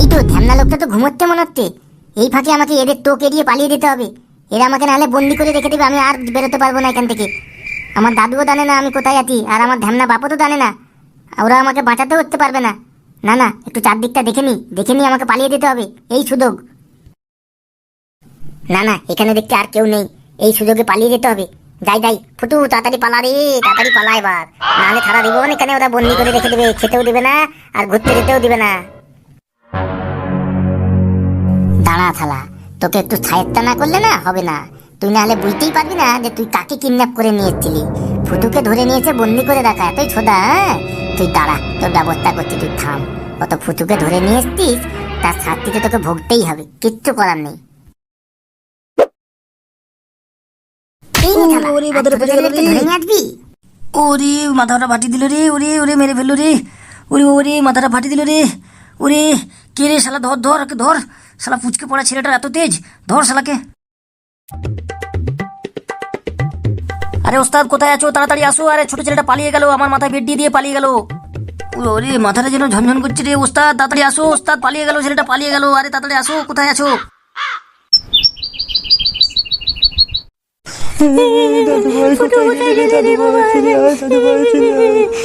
এই তো ধ্যামনা লোকটা তো ঘুমোচ্ছে মনে হচ্ছে। এই ফাঁকে আমাকে এদের টোক এড়িয়ে পালিয়ে দিতে হবে। এরা আমাকে নাহলে বন্দি করে রেখে দেবে, আমি আর বেরোতে পারব না এখান থেকে। আমার দাদুও জানে না আমি কোথায় আছি, আর আমার ধ্যামনা বাপও তো জানে না। ওরা আমাকে বাঁচাতেও উঠতে পারবে না। না না, একটু চারদিকটা দেখে নি দেখে নি আমাকে পালিয়ে দিতে হবে, এই সুযোগ। না না, এখানে দেখতে আর কেউ নেই, এই সুযোগে পালিয়ে যেতে হবে। যাই যাই। ফুটু, তাড়াতাড়ি পালা রে, তাড়াতাড়ি পালা এবার। নাহলে সারা জীবন এখানে ওরা বন্দি করে রেখে দেবে, খেতেও দিবে না, আর ঘুরতে যেতেও দিবে না। দাঁড়া থালা, তোকে একটু ছায়েরটা না করলে না হবে না। তুই নাহলে বুঝতেই পারবি না যে তুই কাকে কিডন্যাপ করে নিয়ে ফুটুকে ধরে নিয়েছে বন্দি করে রাখা, এতই ছোদা হ্যাঁ? তুই দাঁড়া, তোর ব্যবস্থা করছি, তুই থাম। অত ফুটুকে ধরে নিয়ে এসছিস, তার শাস্তিতে তোকে ভুগতেই হবে, কিচ্ছু করার নেই। ওরে গেল রে। মাথাটা ফাটি দিল রে ওরে ওরে মেরে ফেলল রে। ওরে ওরে মাথাটা ফাটি দিল রে। ওরে কে রে শালা ধর ধর ওকে ধর। শালা পুচকে পড়া ছেলেটার এত তেজ ধর শালাকে। আরে ওস্তাদ কোথায় আছো? তাড়াতাড়ি আসো। আরে ছোট ছেলেটা পালিয়ে গেল আমার মাথায় বেড দিয়ে দিয়ে পালিয়ে গেল। ওরে মাথাটা যেন ঝনঝন করছে রে ওস্তাদ তাড়াতাড়ি আসো ওস্তাদ পালিয়ে গেল ছেলেটা পালিয়ে গেল। আরে তাড়াতাড়ি আসো কোথায় আছো?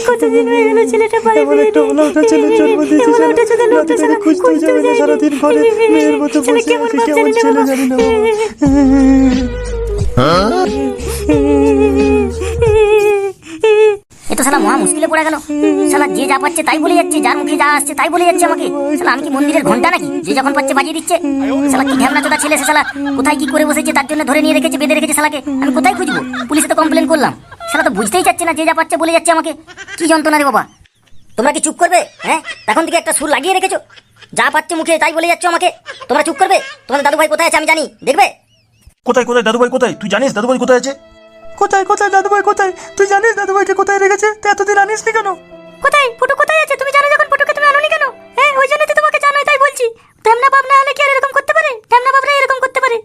কতদিন হয়ে গেল ছেলেটা বাড়ি ছেলের জন্ম একটা ছেলে খুঁজতে যাবে না সারাদিন ঘরে মেয়ের মতো বসে আছে কেমন ছেলে। জানি না এ তো শালা মহা মুশকিলে পড়ে গেল। শালা যে যা পাচ্ছে তাই বলে যাচ্ছে, যার মুখে যা আসছে তাই বলে যাচ্ছে আমাকে। শালা আমি কি মন্দিরের ঘণ্টা নাকি? যে যখন পাচ্ছে বাজিয়ে দিচ্ছে। শালা কি ঢ্যামনা চোদা ছেলে সে শালা কোথায় কি করে বসেছে তার জন্য ধরে নিয়ে রেখেছে, বেঁধে রেখেছে শালাকে? আমি কোথায় খুঁজবো? পুলিশে তো কমপ্লেন করলাম। শালা তো বুঝতেই চাচ্ছে না যে যা পাচ্ছে বলে যাচ্ছে আমাকে। কি যন্ত্রণা রে বাবা। তোমরা কি চুপ করবে? হ্যাঁ? তখন থেকে একটা সুর লাগিয়ে রেখেছো? যা পাচ্ছে মুখে তাই বলে যাচ্ছ আমাকে। তোমরা চুপ করবে? তোমাদের দাদু ভাই কোথায় আছে আমি জানি। দেখবে? কোথায় কোথায়? দাদু ভাই কোথায়? তুই জানিস দাদু ভাই কোথায় আছে? কোথায় কোথায়, দাদুভাই, কোথায়? তুই জানিস দাদুভাইকে কোথায় রেখেছে? তুই এতদিন আনিস নি কেন? কোথায়? ফুটু কোথায় আছে? তুমি জানো যখন ফুটুকে তুমি আনোনি কেন? হ্যাঁ ওই জন্য তো তোমাকে জানাই, তাই বলছি। ঢ্যামনা বাপ না কি এরকম করতে পারে? ঢ্যামনা বাপরা এরকম করতে পারে।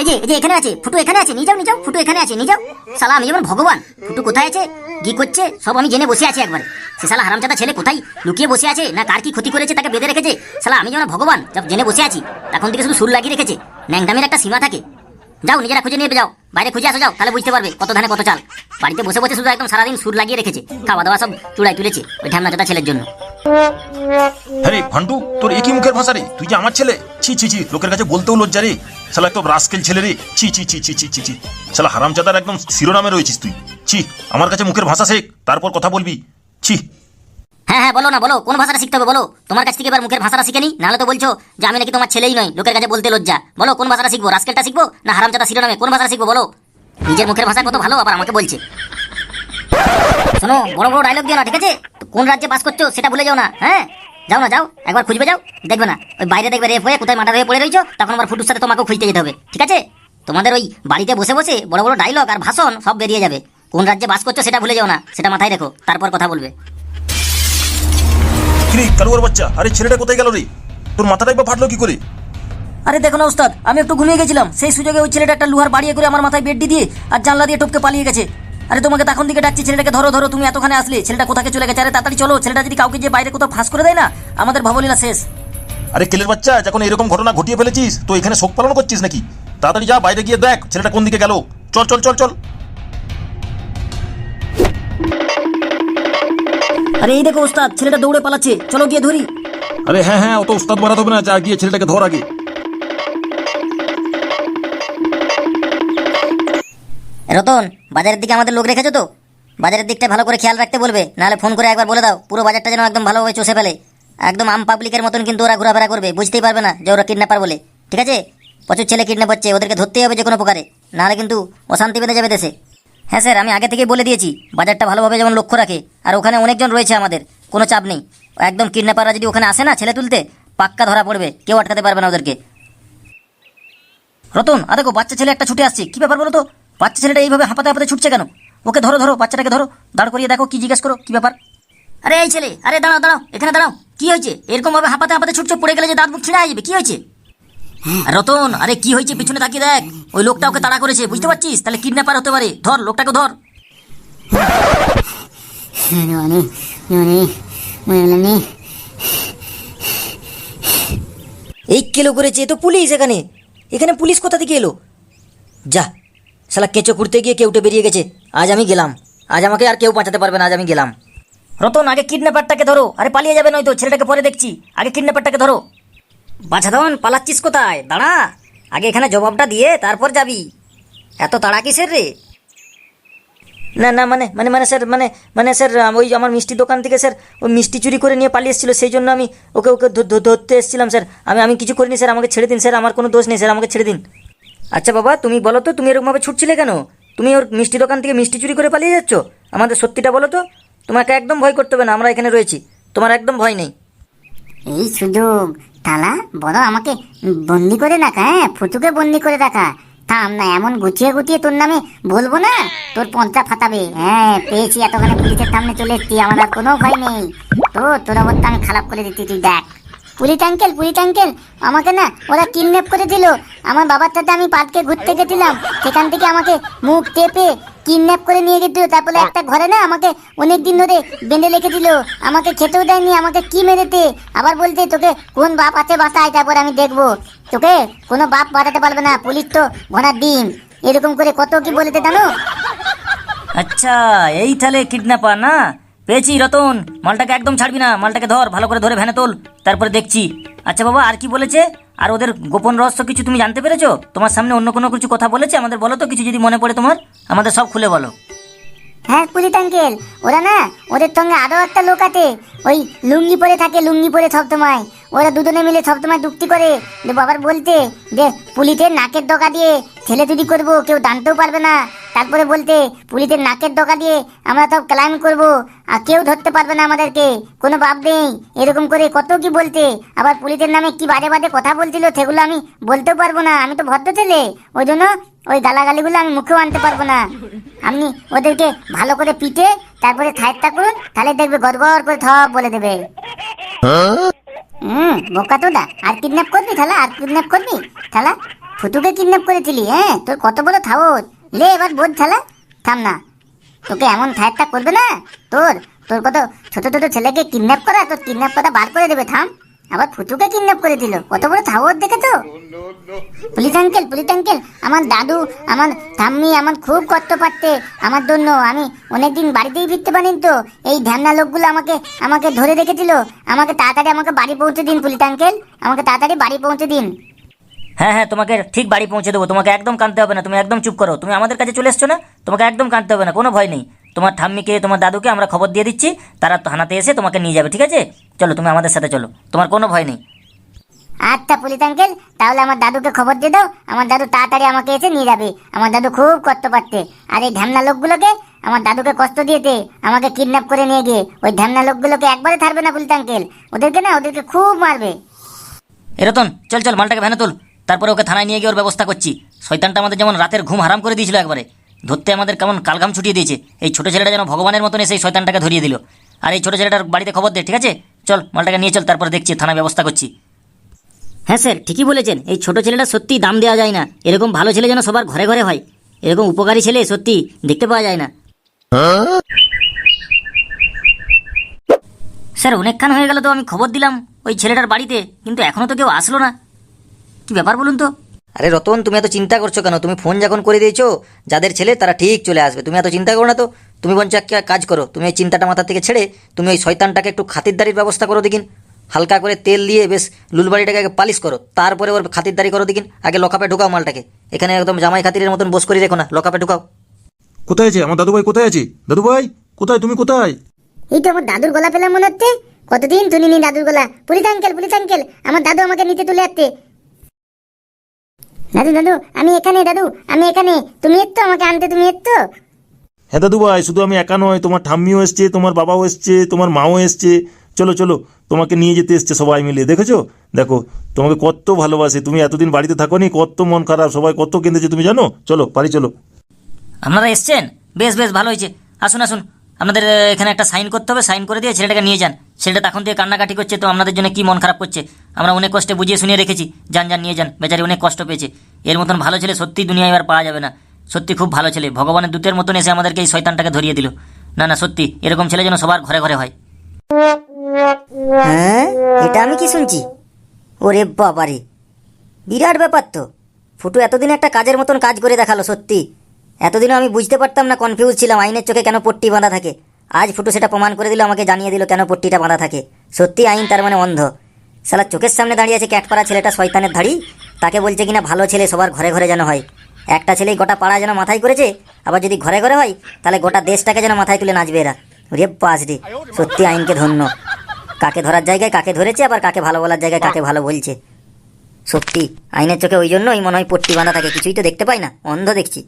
এই যে এই যে, এখানে আছে। ফুটু এখানে আছে। নিয়ে যাও নিয়ে যাও। ফুটু এখানে আছে। নিয়ে যাও। শালা, আমি যেমন ভগবান। ফুটু কোথায় আছে? কি করছে? সব আমি জেনে বসে আছি একবারে। সে শালা হারামজাদা ছেলে কোথায়? লুকিয়ে বসে আছে? না কার কি ক্ষতি করেছে? তাকে বেঁধে রেখেছে? শালা, আমি যেমন ভগবান। জেনে বসে আছি। তখন থেকে শুধু সুর লাগিয়ে রেখেছে। ন্যাংটামের একটা সীমা থাকে। যাও, নিজেরা খুঁজে নিয়ে যাও। বাইরে খুঁজে আসো যাও, তাহলে বুঝতে পারবে কত ধানে কত চাল। বাড়িতে বসে বসে শুধু একদম সারাদিন সুর লাগিয়ে রেখেছে। খাওয়া দাওয়া সব চুড়াই তুলেছে ওই ঢ্যামনাচোদা ছেলের জন্য। ফান্টু তোর একই মুখের ভাষা রে। তুই যে আমার ছেলে? ছি ছি ছি, লোকের কাছে বলতেও লজ্জা রে। শালা একদম রাস্কেল ছেলে রে। ছি ছি ছি ছি ছি ছি ছি। শালা হারামজাদার একদম শিরোনামে রয়েছিস তুই। ছি, আমার কাছে মুখের ভাষা শেখ, তারপর কথা বলবি। ছি। হ্যাঁ হ্যাঁ বলো না, বলো। কোন ভাষাটা শিখতে হবে, বলো। তোমার কাছ থেকে এবার মুখের ভাষাটা শিখে নি নাহলে তো বলছো যে আমি নাকি তোমার ছেলেই নয় লোকের কাছে বলতে লজ্জা। বলো, কোন ভাষাটা শিখব, রাস্কেলটা শিখব না হারামজাদা শিরোনামে? কোন ভাষাটা শিখব, বলো। নিজের মুখের ভাষা কত ভালো, আবার আমাকে বলছে। শোনো, বড় বড় ডায়লগ দিও না, ঠিক আছে? কোন রাজ্যে বাস করছ সেটা ভুলে যাও না হ্যাঁ? যাও না, যাও, একবার খুঁজবে যাও, দেখবে না। ওই বাইরে দেখবে রেপ হয়ে, কোথায় মাথা হয়ে পড়ে রয়েছো তখন আবার ফুটুর সাথে তোমাকে খুঁজতে যেতে হবে, ঠিক আছে? তোমাদের ওই বাড়িতে বসে বসে বড় বড় ডায়লগ আর ভাষণ সব বেরিয়ে যাবে। কোন রাজ্যে বাস করছ সেটা ভুলে যাও না, সেটা মাথায় রেখো, তারপর কথা বলবে। কিরে কালুয়ার বাচ্চা আরে ছেলেটা কোথায় গেল রে? তোর মাথাটাই বা ফাটলো কি করে? আরে দেখো না ওস্তাদ আমি একটু ঘুমিয়ে গেছিলাম। সেই সুযোগে ওই ছেলেটা একটা লোহার বাড়িয়ে করে আমার মাথায় বেড দিয়ে আর জানলা দিয়ে টপকে পালিয়ে গেছে। আরে তোমাকে তখন দিকে ডাকছি ছেলেটাকে ধরো ধরো তুমি এতখানে আসলে। ছেলেটা কোথাকে চলে গেছে? আরে তাড়াতাড়ি চলো ছেলেটা যদি কাউকে যে বাইরে কোথাও ফাঁস করে দেয় না আমাদের ভবলীলা শেষ। আরে কেলের বাচ্চা যখন এরকম ঘটনা ঘটিয়ে ফেলেছিস তো এখানে শোক পালন করছিস নাকি? তাড়াতাড়ি যা বাইরে গিয়ে দেখ ছেলেটা কোন দিকে গেল। চল চল চল চল। আরে এই দেখো ওস্তাদ ছেলেটা দৌড়ে পালাচ্ছে। চলো গিয়ে ধরি। আরে হ্যাঁ হ্যাঁ অত উস্তাদ বাড়াতে হবে না যা গিয়ে ছেলেটাকে ধর আগে। রতন বাজারের দিকে আমাদের লোক রেখেছো তো? বাজারের দিকটা ভালো করে খেয়াল রাখতে বলবে নাহলে ফোন করে একবার বলে দাও পুরো বাজারটা যেন একদম ভালোভাবে চষে ফেলে। একদম আম পাবলিকের মতন কিন্তু ওরা ঘোরাফেরা করবে বুঝতেই পারবে না যে ওরা কিডন্যাপার বলে। ঠিক আছে? প্রচুর ছেলে কিডন্যাপ হচ্ছে ওদেরকে ধরতেই হবে যে কোনো প্রকারে। নাহলে কিন্তু অশান্তি বেঁধে যাবে দেশে। হ্যাঁ স্যার, আমি আগে থেকেই বলে দিয়েছি, বাজারটা ভালোভাবে যেমন লক্ষ্য রাখে, আর ওখানে অনেকজন রয়েছে আমাদের, কোনো চাপ নেই। একদম কিডন্যাপাররা যদি ওখানে আসে না, ছেলে তুলতে, পাক্কা ধরা পড়বে, কেউ আটকাতে পারবে না ওদেরকে। রতন, আর দেখো বাচ্চা ছেলে একটা ছুটে আসছে, কী ব্যাপার বলো তো? বাচ্চা ছেলেটা এইভাবে হাঁপাতে হাঁপাতে ছুটছে কেন? ওকে ধরো ধরো, বাচ্চাটাকে ধরো, দাঁড় করিয়ে দেখো, কি জিজ্ঞেস করো, কি ব্যাপার? আরে এই ছেলে, আরে দাঁড়াও দাঁড়াও, এখানে দাঁড়াও, কি হয়েছে? এরকমভাবে হাঁপাতে হাঁপাতে ছুটছো, পড়ে গেলে যে দাঁত মুখ ছিঁড়ে যাবে কি হয়েছে? রতন আরে কি হয়েছে পিছনে তাকিয়ে দেখ? ওই লোকটা ওকে তাড়া করেছে বুঝতে পারছিস? তাহলে কিডন্যাপার হতে পারে। ধর লোকটাকে ধর। মানে মানে বলনি এই কেলো করেছে এ তো পুলিশ এখানে। এখানে পুলিশ কোথা থেকে এলো? যা শালা কেঁচো খুঁড়তে গিয়ে কেউটে বেরিয়ে গেছে। আজ আমি গেলাম। আজ আমাকে আর কেউ বাঁচাতে পারবে না আজ আমি গেলাম। রতন আগে কিডন্যাপারটাকে ধরো। আরে পালিয়ে যাবে নয়তো ছেলেটাকে পরে দেখছি। আগে কিডন্যাপারটাকে ধরো। বাছাধন পালাচ্ছিস কোথায়? দাঁড়া। আগে এখানে জবাবটা দিয়ে তারপর যাবি। এত তাড়া কিসের রে? না না মানে মানে মানে স্যার মানে মানে স্যার ওই আমার মিষ্টি দোকান থেকে স্যার ওই মিষ্টি চুরি করে নিয়ে পালিয়ে এসেছিল সেই জন্য আমি ওকে ওকে ধরতে এসেছিলাম স্যার। আমি আমি কিছু করিনি স্যার আমাকে ছেড়ে দিন স্যার আমার কোনো দোষ নেই স্যার আমাকে ছেড়ে দিন। আচ্ছা বাবা তুমি বলো তো তুমি এরকমভাবে ছুটছিলে কেন? তুমি ওর মিষ্টি দোকান থেকে মিষ্টি চুরি করে পালিয়ে যাচ্ছ? আমাদের সত্যিটা বলো তো। তোমাকে একদম ভয় করতে হবে না আমরা এখানে রয়েছি। তোমার একদম ভয় নেই। এই সুযোগ তালা বড় আমাকে বন্দি করে রাখা হ্যাঁ ফুটুকে বন্দি করে রাখা। থাম না, এমন গুছিয়ে গুছিয়ে তোর নামে বলব না, তোর পঞ্চা ফাটাবে। হ্যাঁ পেয়েছি, এতখানে পুলিশের সামনে চলে এসছি, আমার আর কোনো ভয় নেই। তো, তোর অবস্থা আমি খারাপ করে দিচ্ছি, তুই দেখ। পুলিশ আঙ্কেল পুলিশ আঙ্কেল, আমাকে না, ওরা কিডন্যাপ করেছিল। আমার বাবার সাথে আমি পার্কে ঘুরতে গেছিলাম, সেখান থেকে আমাকে মুখ টেপে কিডন্যাপ করে নিয়ে গেছিল তারপরে একটা ঘরে না আমাকে অনেক দিন ধরে বেঁধে রেখে রেখেছিল আমাকে খেতেও দেয়নি আমাকে কি মেরেতে আবার বলতে তোকে কোন বাপ আছে বাসায়? তারপর আমি দেখব। তোকে কোনো বাপ বাঁচাতে পারবে না পুলিশ তো ঘোড়ার ডিম। এরকম করে কত কি বলেতে জানো? আচ্ছা এই তাহলে কিডন্যাপার না? পেয়েছি রতন মালটাকে একদম ছাড়বি না মালটাকে ধর ভালো করে ধরে ভ্যানে তোল তারপরে দেখছি। আচ্ছা বাবা আর কি বলেছে? আর ওদের গোপন রহস্য কিছু তুমি জানতে পেরেছ? তোমার সামনে অন্য কোনো কিছু কথা বলেছে? আমাদের বলো তো, কিছু যদি মনে পড়ে তোমার? আমাদের সব খুলে বলো। হ্যাঁ পুলিশ আঙ্কেল, ওরা না ওদের সঙ্গে আরও একটা লোক আছে? ওই লুঙ্গি পরে থাকে, লুঙ্গি পরে সবসময় ওরা দুজনে মিলে সবসময় যুক্তি করে। যে বাবার বলতে যে পুলিশের নাকের ডগা দিয়ে ছেলে চুরি করব, কেউ জানতেও পারবে না। তারপরে বলতে পুলিশের নাকের ডগা দিয়ে আমরা সব ক্লাইম করব। আর কেউ ধরতে পারবে না আমাদেরকে। কোনো বাপ নেই। এরকম করে কত কি বলতে। আবার পুলিশের নামে কি বাজে বাজে কথা বলছিল সেগুলো আমি বলতেও পারব না। আমি তো ভদ্র ছেলে। ওই জন্য ওই গালাগালিগুলো আমি মুখেও আনতে পারব না। আপনি ওদেরকে ভালো করে পিটে তারপরে সাইডটা করুন, তাহলে দেখবে গড়গড় করে সব বলে দেবে। হুম, বোকা তো দা আর কিডন্যাপ করবি, থালা? আর কিডন্যাপ করবি? থালা? ফুটুকে কিডন্যাপ করেছিলি হ্যাঁ? তোর কত বড় থাওত লে, এবার বোধ থালা থাম না। তোকে এমন থাইটটা করবে না? তোর তোর কত ছোট ছোট ছেলেকে কিডন্যাপ করা, তোর কিডন্যাপ করা বার করে দেবে, থাম। আবার ফুটুকে কিডন্যাপ করে দিল। কত বড় থাওত দেখেছ? পুলিশ আঙ্কেল পুলিশ আঙ্কেল আমার দাদু, আমার ঠাম্মি, আমার খুব কষ্ট পাচ্ছে আমার জন্য। আমি অনেকদিন বাড়িতেই ফিরতে পারিনি তো। এই ধ্যানা লোকগুলো আমাকে আমাকে ধরে রেখেছিল। আমাকে তাড়াতাড়ি আমাকে বাড়ি পৌঁছে দিন, পুলিশ আঙ্কেল আমাকে তাড়াতাড়ি বাড়ি পৌঁছে দিন। হ্যাঁ হ্যাঁ তোমাকে ঠিক বাড়ি পৌঁছে দেবো। তোমাকে একদম কাঁদতে হবে না। তুমি একদম চুপ করো। তুমি আমাদের কাছে চলে এসছো না? তোমাকে একদম কাঁদতে হবে না। কোনো ভয় নেই। তোমার ঠাম্মিকে তোমার দাদুকে আমরা খবর দিয়ে দিচ্ছি। তারা থানাতে এসে তোমাকে নিয়ে যাবে ঠিক আছে? চলো তুমি আমাদের সাথে চলো। তোমার কোনো ভয় নেই। আচ্ছা পুলিশ আঙ্কেল তাহলে আমার দাদুকে খবর দিয়ে দাও। আমার দাদু তাড়াতাড়ি আমাকে এসে নিয়ে যাবে। আমার দাদু খুব কষ্ট পাচ্ছে। আর এই ঢ্যামনা লোকগুলোকে আমার দাদুকে কষ্ট দিয়েতে আমাকে কিডন্যাপ করে নিয়ে গিয়ে। ওই ঢ্যামনা লোকগুলোকে একবারে ছাড়বে না পুলিশ আঙ্কেল। ওদেরকে না ওদেরকে খুব মারবে। এরতন চল চল মালটাকে ভ্যানে তোল। তারপরে ওকে থানায় নিয়ে গিয়ে ওর ব্যবস্থা করছি। শয়তানটা আমাদের যেমন রাতের ঘুম হারাম করে দিয়েছিল একবারে, ধরতে আমাদের কেমন কালঘাম ছুটিয়ে দিয়েছে। এই ছোটো ছেলেটা যেন ভগবানের মতন এসে শয়তানটাকে ধরিয়ে দিল। আর এই ছোটো ছেলেটার বাড়িতে খবর দে, ঠিক আছে? চল, মালটাকে নিয়ে চল, তারপরে দেখছি থানায় ব্যবস্থা করছি। হ্যাঁ স্যার, ঠিকই বলেছেন। এই ছোটো ছেলেটা সত্যি দাম দেওয়া যায় না। এরকম ভালো ছেলে যেন সবার ঘরে ঘরে হয়। এরকম উপকারী ছেলে সত্যি দেখতে পাওয়া যায় না। স্যার, অনেকক্ষণ হয়ে গেল তো আমি খবর দিলাম ওই ছেলেটার বাড়িতে, কিন্তু এখনও তো কেউ আসলো না। কি ব্যাপার বলুন তো? আরে রতন তুমি এত চিন্তা করছ কেন? তুমি ফোন যখন করে দিয়েছ যাদের ছেলে তারা ঠিক চলে আসবে। তুমি এত চিন্তা করো না তো। তুমি বঞ্চ একটা কাজ করো। তুমি এই চিন্তাটা মাথা থেকে ছেড়ে তুমি ওই শয়তানটাকে একটু খাতিরদারির ব্যবস্থা করো দেখিন হালকা করে তেল দিয়ে বেশ লুলবাড়িটাকে আগে পালিশ করো। তারপরে ওর খাতিরদারি করো দেখিন আগে লকাপে ঢুকাও মালটাকে। এখানে একদম জামাই খাতিরের মতন বস করে রেখো না। লকাপে ঢুকাও। কোথায় আছে আমার দাদু ভাই কোথায় আছে? দাদু ভাই কোথায়? তুমি কোথায়? এই তো আমার দাদুর গলা পেলাম মনে হচ্ছে। কতদিন শুনিনি দাদুর গলা। পুলিশ আঙ্কেল পুলিশ আঙ্কেল আমার দাদু আমাকে নিতে তুলে যাচ্ছে দাদু দাদু আমি এখানে দাদু আমি এখানে। তুমি এসছো আমাকে আনতে তুমি এসছো হ্যাঁ দাদু ভাই শুধু আমি একা নয় তোমার ঠাম্মিও এসছে তোমার বাবাও এসছে তোমার মাও এসছে। চলো চলো তোমাকে নিয়ে যেতে এসছে সবাই মিলে দেখেছ? দেখো তোমাকে কত ভালোবাসে তুমি এতদিন বাড়িতে থাকো নি কত মন খারাপ সবাই কত কেঁদেছে তুমি জানো? চলো বাড়ি চলো। আপনারা এসছেন? বেশ বেশ ভালো হয়েছে। আসুন আসুন। আহ, এখানে একটা সাইন করতে হবে সাইন করে দিয়ে ছেলেটাকে নিয়ে যান। ছেলেটা তখন থেকে কান্নাকাটি করছে তো আপনাদের জন্য কি মন খারাপ করছে? আমরা অনেক কষ্টে বুঝিয়ে শুনিয়ে রেখেছি। যান যান নিয়ে যান। বেচারি অনেক কষ্ট পেয়েছে। এর মতন ভালো ছেলে সত্যি দুনিয়ায় এবার পাওয়া যাবে না। সত্যি খুব ভালো ছেলে। ভগবানের দূতের মতন এসে আমাদেরকে এই শয়তানটাকে ধরিয়ে দিল। না না সত্যি এরকম ছেলে যেন সবার ঘরে ঘরে হয়। হ্যাঁ এটা আমি কি শুনছি? ওরে বাবারে। বিরাট ব্যাপার তো। ফুটু এতদিন একটা কাজের মতন কাজ করে দেখাল সত্যি। এতদিনও আমি বুঝতে পারতাম না কনফিউজ ছিলাম, আইনের চোখে কেন পট্টি বাঁধা থাকে। আজ ফুটো সেটা প্রমাণ করে দিল, আমাকে জানিয়ে দিল কেন পট্টিটা বাঁধা থাকে। সত্যি আইন তার মানে অন্ধ। সালা চোখের সামনে দাঁড়িয়ে আছে ক্যাট করা ছেলেটা শয়তানের ধাড়ি? তাকে বলছে কিনা ভালো ছেলে, সবার ঘরে ঘরে যেন হয়। একটা ছেলেই গোটা পাড়া যেন মাথায় করেছে, আবার যদি ঘরে ঘরে হয়, তাহলে গোটা দেশটাকে যেন মাথায় তুলে নাচবে এরা। রে, সত্যি আইনকে ধন্য। কাকে ধরার জায়গায় কাকে ধরেছে, আবার কাকে ভালো বলার জায়গায় কাকে ভালো বলছে। সত্যি, আইনের চোখে ওই জন্যই মনে হয় পট্টি বাঁধা থাকে, কিছুই তো দেখতে পাই না, অন্ধ দেখছি।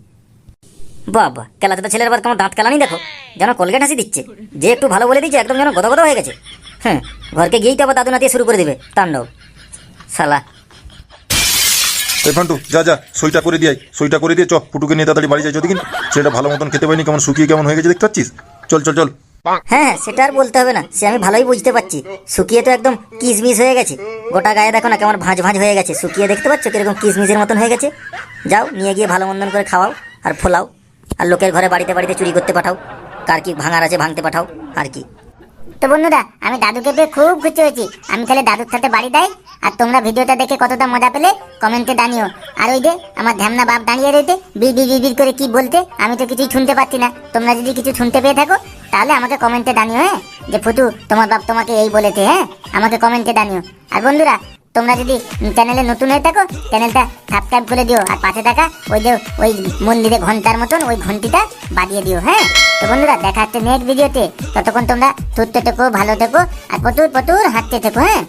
বাবা কেলাতে ছেলের আবার কেমন দাঁত কেলানি দেখো। যেন কলগেট হাসি দিচ্ছে। যে একটু ভালো বলে দিচ্ছে একদম যেন গদগদ হয়ে গেছে। হ্যাঁ ঘরকে গিয়েই তো আবার দাদু নাতিয়ে শুরু করে দেবে তাণ্ডব। সালা। এই ফান্টু যা যা সইটা করে দিয়ে। সইটা করে দিয়ে চ ফুটুকে নিয়ে তাড়াতাড়ি বাড়ি যাই যদি সেটা ভালো মতন খেতে পাইনি কেমন শুকিয়ে কেমন হয়ে গেছে দেখতে পাচ্ছিস? চল চল চল। হ্যাঁ হ্যাঁ সেটা আর বলতে হবে না। সে আমি ভালোই বুঝতে পারছি। শুকিয়ে তো একদম কিসমিস হয়ে গেছে। গোটা গায়ে দেখো না কেমন ভাঁজ ভাঁজ হয়ে গেছে। শুকিয়ে দেখতে পাচ্ছ কীরকম কিসমিসের মতন হয়ে গেছে? যাও নিয়ে গিয়ে ভালো মন্দন করে খাওয়াও আর ফোলাও। আর লোকের ঘরে বাড়িতে বাড়িতে চুরি করতে পাঠাও। কার কি ভাঙার আছে ভাঙতে পাঠাও, আর কি। তো বন্ধুরা, আমি দাদুকে পেয়ে খুব খুশি হয়েছি। আমি তাহলে দাদুর সাথে বাড়ি দেয় আর তোমরা ভিডিওটা দেখে কতটা মজা পেলে কমেন্টে জানিও। আর ওই যে আমার ধ্যামনা বাপ দাঁড়িয়ে রয়েছে বি বি বি করে কি বলতে আমি তো কিছুই শুনতে পাচ্ছি না। তোমরা যদি কিছু শুনতে পেয়ে থাকো, তাহলে আমাকে কমেন্টে জানিও হ্যাঁ? যে ফুটু, তোমার বাপ তোমাকে এই বলেছে হ্যাঁ? আমাকে কমেন্টে জানিও। আর বন্ধুরা তোমরা যদি চ্যানেলে নতুন হয়ে থাকো, চ্যানেলটা সাবস্ক্রাইব করে দিও। আর পাশে থাকা ওই যে, ওই মন্দিরে ঘণ্টার মতন ওই ঘন্টিটা বাজিয়ে দিও হ্যাঁ? তো বন্ধুরা, দেখা হচ্ছে নেক্সট ভিডিওতে ততক্ষণ তোমরা সুস্থ থেকো, ভালো থেকো, আর প্রচুর প্রচুর হাঁটতে থেকো হ্যাঁ?